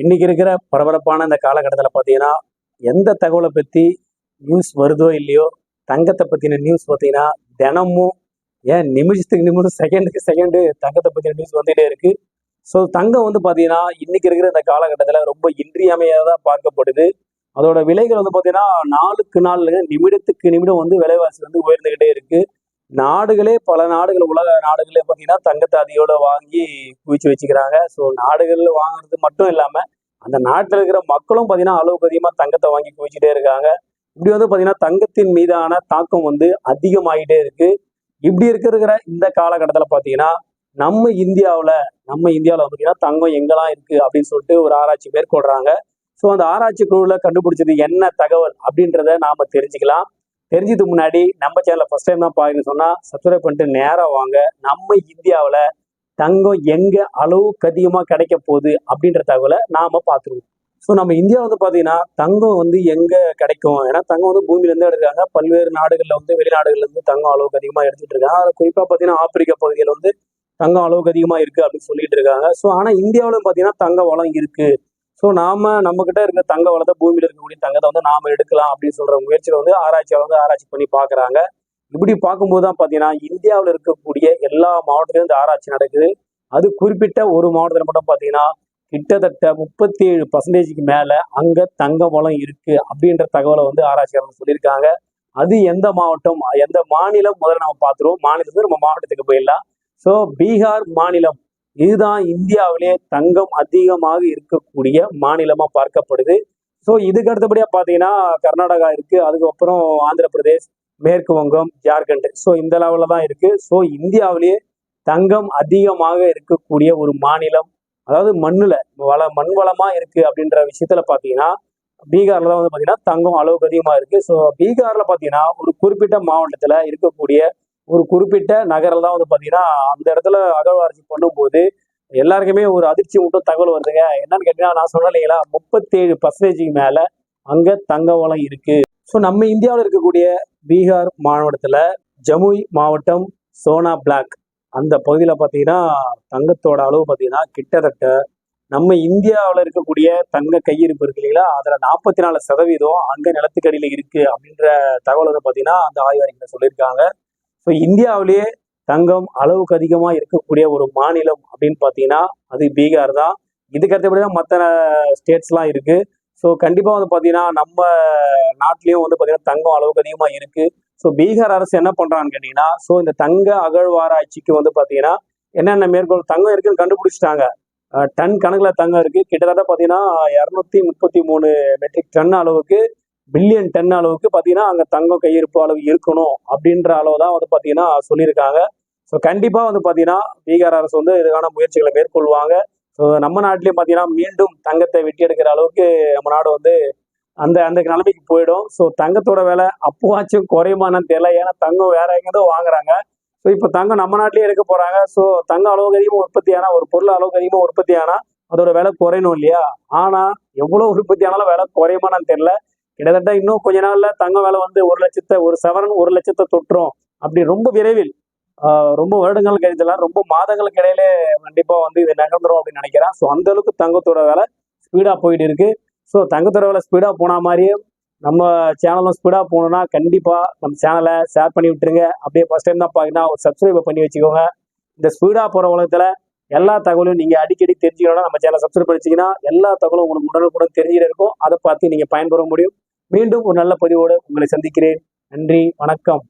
இன்னைக்கு இருக்கிற பரபரப்பான இந்த காலகட்டத்தில் பார்த்தீங்கன்னா எந்த தகவலை பற்றி நியூஸ் வருதோ இல்லையோ தங்கத்தை பற்றின நியூஸ் பார்த்தீங்கன்னா தினமும் ஏன் நிமிஷத்துக்கு நிமிஷம் செகண்டுக்கு செகண்டு தங்கத்தை பற்றின நியூஸ் வந்துகிட்டே இருக்கு. ஸோ தங்கம் வந்து பார்த்தீங்கன்னா இன்னைக்கு இருக்கிற இந்த காலகட்டத்தில் ரொம்ப இன்றியமையாததாக பார்க்கப்படுது. அதோட விலைகள் வந்து பார்த்தீங்கன்னா நாளுக்கு நாள் நிமிடத்துக்கு நிமிடம் வந்து விலைவாசி வந்து உயர்ந்துகிட்டே இருக்குது நாடுகளே பல நாடுகள் உலக நாடுகளே பார்த்தீங்கன்னா தங்கத்தை அதிகோட வாங்கி குவிச்சு வச்சுக்கிறாங்க. ஸோ நாடுகளில் வாங்குறது மட்டும் இல்லாமல் அந்த நாட்டில் இருக்கிற மக்களும் பார்த்தீங்கன்னா அளவுக்கு அதிகமாக தங்கத்தை வாங்கி குவிச்சுட்டே இருக்காங்க. இப்படி வந்து பார்த்தீங்கன்னா தங்கத்தின் மீதான தாக்கம் வந்து அதிகமாகிட்டே இருக்கு. இப்படி இருக்கிற இந்த காலகட்டத்தில் பார்த்தீங்கன்னா நம்ம இந்தியாவில் நம்ம இந்தியாவில் பார்த்தீங்கன்னா தங்கம் எங்கெல்லாம் இருக்கு அப்படின்னு சொல்லிட்டு ஒரு ஆராய்ச்சி மேற்கொள்றாங்க. ஸோ அந்த ஆராய்ச்சி குழுவில் கண்டுபிடிச்சது என்ன தகவல் அப்படின்றத நாம தெரிஞ்சுக்கலாம். தெரிஞ்சதுக்கு முன்னாடி நம்ம சேனலை ஃபர்ஸ்ட் டைம் தான் பாருங்க சொன்னா சப்ஸ்கிரைப் பண்ணிட்டு நேராக வாங்க. நம்ம இந்தியாவில் தங்கம் எங்க அளவுக்கு அதிகமாக கிடைக்க போகுது அப்படின்ற தகவலை நாம பார்த்துருவோம். ஸோ நம்ம இந்தியா வந்து பார்த்தீங்கன்னா தங்கம் வந்து எங்கே கிடைக்கும்? ஏன்னா தங்கம் வந்து பூமியிலேருந்து எடுக்கிறாங்க பல்வேறு நாடுகளில் வந்து வெளிநாடுகள்லேருந்து தங்கம் அளவுக்கு அதிகமாக எடுத்துகிட்டு இருக்காங்க. அது குறிப்பாக பார்த்தீங்கன்னா ஆப்பிரிக்கா பகுதியில் வந்து தங்கம் அளவுக்கு அதிகமாக இருக்குது அப்படின்னு சொல்லிட்டு இருக்காங்க. ஸோ ஆனால் இந்தியாவிலும் பார்த்தீங்கன்னா தங்க வளம் இருக்குது ஸோ நாம நம்ம கிட்ட இருக்க தங்க வளத்தை பூமியில் இருக்கக்கூடிய தங்கத்தை வந்து நாம எடுக்கலாம் அப்படின்னு சொல்ற முயற்சியில வந்து ஆராய்ச்சியாளர் வந்து ஆராய்ச்சி பண்ணி பார்க்குறாங்க இப்படி பார்க்கும்போது தான் பார்த்தீங்கன்னா இந்தியாவில் இருக்கக்கூடிய எல்லா மாவட்டத்திலும் இந்த ஆராய்ச்சி நடக்குது. அது குறிப்பிட்ட ஒரு மாவட்டத்தில் மட்டும் பார்த்தீங்கன்னா கிட்டத்தட்ட முப்பத்தி ஏழு பர்சன்டேஜுக்கு மேல அங்க தங்க வளம் இருக்கு அப்படின்ற தகவலை வந்து ஆராய்ச்சியாளர் சொல்லியிருக்காங்க. அது எந்த மாவட்டம் எந்த மாநிலம்? முதல்ல நம்ம பார்த்துருவோம். மாநிலத்துக்கு நம்ம மாவட்டத்துக்கு போயிடலாம். ஸோ பீகார் மாநிலம். இதுதான் இந்தியாவிலே தங்கம் அதிகமாக இருக்கக்கூடிய மாநிலமா பார்க்கப்படுது. ஸோ இதுக்கு அடுத்தபடியா பார்த்தீங்கன்னா கர்நாடகா இருக்கு. அதுக்கப்புறம் ஆந்திர பிரதேஷ் மேற்கு வங்கம் ஜார்க்கண்ட். ஸோ இந்த லெவலில் தான் இருக்கு. ஸோ இந்தியாவிலேயே தங்கம் அதிகமாக இருக்கக்கூடிய ஒரு மாநிலம் அதாவது மண்ணுல வள மண் வளமா இருக்கு அப்படின்ற விஷயத்துல பார்த்தீங்கன்னா பீகார்ல தான் வந்து பார்த்தீங்கன்னா தங்கம் அளவுக்கு அதிகமாக இருக்கு. ஸோ பீகார்ல பார்த்தீங்கன்னா ஒரு குறிப்பிட்ட மாவட்டத்தில் இருக்கக்கூடிய ஒரு குறிப்பிட்ட நகரில் தான் வந்து பார்த்தீங்கன்னா அந்த இடத்துல அகழ்வாராய்ச்சி பண்ணும்போது எல்லாருக்குமே ஒரு அதிர்ச்சி மட்டும் தகவல் வருதுங்க. என்னன்னு கேட்டீங்கன்னா நான் சொன்னேன் இல்லைங்களா முப்பத்தேழு பர்சன்டேஜுக்கு மேலே அங்கே தங்க வளம் இருக்குது ஸோ நம்ம இந்தியாவில் இருக்கக்கூடிய பீகார் மாவட்டத்தில் ஜமுய் மாவட்டம் சோனா பிளாக் அந்த பகுதியில் பார்த்தீங்கன்னா தங்கத்தோட அளவு பார்த்தீங்கன்னா கிட்டத்தட்ட நம்ம இந்தியாவில் இருக்கக்கூடிய தங்க கையிருப்பு இருக்கு இல்லைங்களா அதில் நாற்பத்தி நாலு சதவீதம் அங்கே நிலத்துக்கடியில் இருக்குது அப்படின்ற தகவல் வந்து பார்த்தீங்கன்னா அந்த ஆய்வறிக்கையில் சொல்லியிருக்காங்க. ஸோ இந்தியாவிலேயே தங்கம் அளவுக்கு அதிகமாக இருக்கக்கூடிய ஒரு மாநிலம் அப்படின்னு பார்த்தீங்கன்னா அது பீகார் தான். இதுக்கு அடுத்தபடி தான் மற்ற ஸ்டேட்ஸ்லாம் இருக்குது ஸோ கண்டிப்பாக வந்து பார்த்தீங்கன்னா நம்ம நாட்டிலையும் வந்து பார்த்தீங்கன்னா தங்கம் அளவுக்கு அதிகமாக இருக்குது ஸோ பீகார் அரசு என்ன பண்ணுறான்னு கேட்டிங்கன்னா ஸோ இந்த தங்க அகழ்வாராய்ச்சிக்கு வந்து பார்த்தீங்கன்னா என்னென்ன மேற்கொள் தங்கம் இருக்குன்னு கண்டுபிடிச்சிட்டாங்க. டன் கணக்கில் தங்கம் இருக்குது கிட்டத்தட்ட பார்த்தீங்கன்னா இரநூத்தி முப்பத்தி மூணு மெட்ரிக் டன் அளவுக்கு பில்லியன் டென் அளவுக்கு பார்த்தீங்கன்னா அங்கே தங்கம் கையிருப்பு அளவு இருக்கணும் அப்படின்ற அளவு தான் வந்து பார்த்தீங்கன்னா சொல்லியிருக்காங்க. ஸோ கண்டிப்பாக வந்து பார்த்தீங்கன்னா பீகார் அரசு வந்து இதுக்கான முயற்சிகளை மேற்கொள்வாங்க. ஸோ நம்ம நாட்டிலையும் பார்த்தீங்கன்னா மீண்டும் தங்கத்தை வெட்டி எடுக்கிற அளவுக்கு நம்ம நாடு வந்து அந்த அந்த நிலைமைக்கு போயிடும். ஸோ தங்கத்தோட விலை அப்போவாச்சும் குறையுமானு தெரியல. ஏன்னா தங்கம் வேற எங்கேதோ வாங்குறாங்க. ஸோ இப்போ தங்கம் நம்ம நாட்டிலேயே எடுக்க போறாங்க. ஸோ தங்கம் அளவுக்கு அதிகமாக உற்பத்தி ஆனால் ஒரு பொருள் அளவுக்கு அதிகமாக உற்பத்தி ஆனால் அதோட விலை குறையணும் இல்லையா? ஆனா எவ்வளவு உற்பத்தி ஆனாலும் விலை குறையுமான்னு தெரியல. கிட்டத்தட்ட இன்னும் கொஞ்ச நாள்ல தங்கம் விலை வந்து ஒரு லட்சத்தை ஒரு சவரன் ஒரு லட்சத்தை தொட்டுரும். அப்படி ரொம்ப விரைவில் ரொம்ப வருடங்கள் கழிச்சலாம் ரொம்ப மாதங்களுக்கு இடையிலே கண்டிப்பா வந்து இது நகர்ந்துரும் அப்படின்னு நினைக்கிறேன். ஸோ அந்த அளவுக்கு தங்கத்தோட விலை ஸ்பீடா போயிட்டு இருக்கு. ஸோ தங்கத்தோட விலை ஸ்பீடா போன மாதிரியே நம்ம சேனலும் ஸ்பீடா போகணும்னா கண்டிப்பா நம்ம சேனலை ஷேர் பண்ணி விட்டுருங்க. அப்படியே ஃபர்ஸ்ட் டைம் தான் பாக்கினா ஒரு சப்ஸ்கிரைப் பண்ணி வச்சுக்கோங்க. இந்த ஸ்பீடா போற உலகத்துல எல்லா தகவலும் நீங்க அடிக்கடி தெரிஞ்சுக்கணும்னா நம்ம சேனலை சப்ஸ்கிரைப் பண்ணிச்சீங்கன்னா எல்லா தகவலும் உங்களுக்கு உடனுக்குடன் தெரிஞ்சுட்டு இருக்கும். அதை பார்த்து நீங்க பயன்பெற முடியும். மீண்டும் ஒரு நல்ல பதிவோடு உங்களை சந்திக்கிறேன். நன்றி வணக்கம்.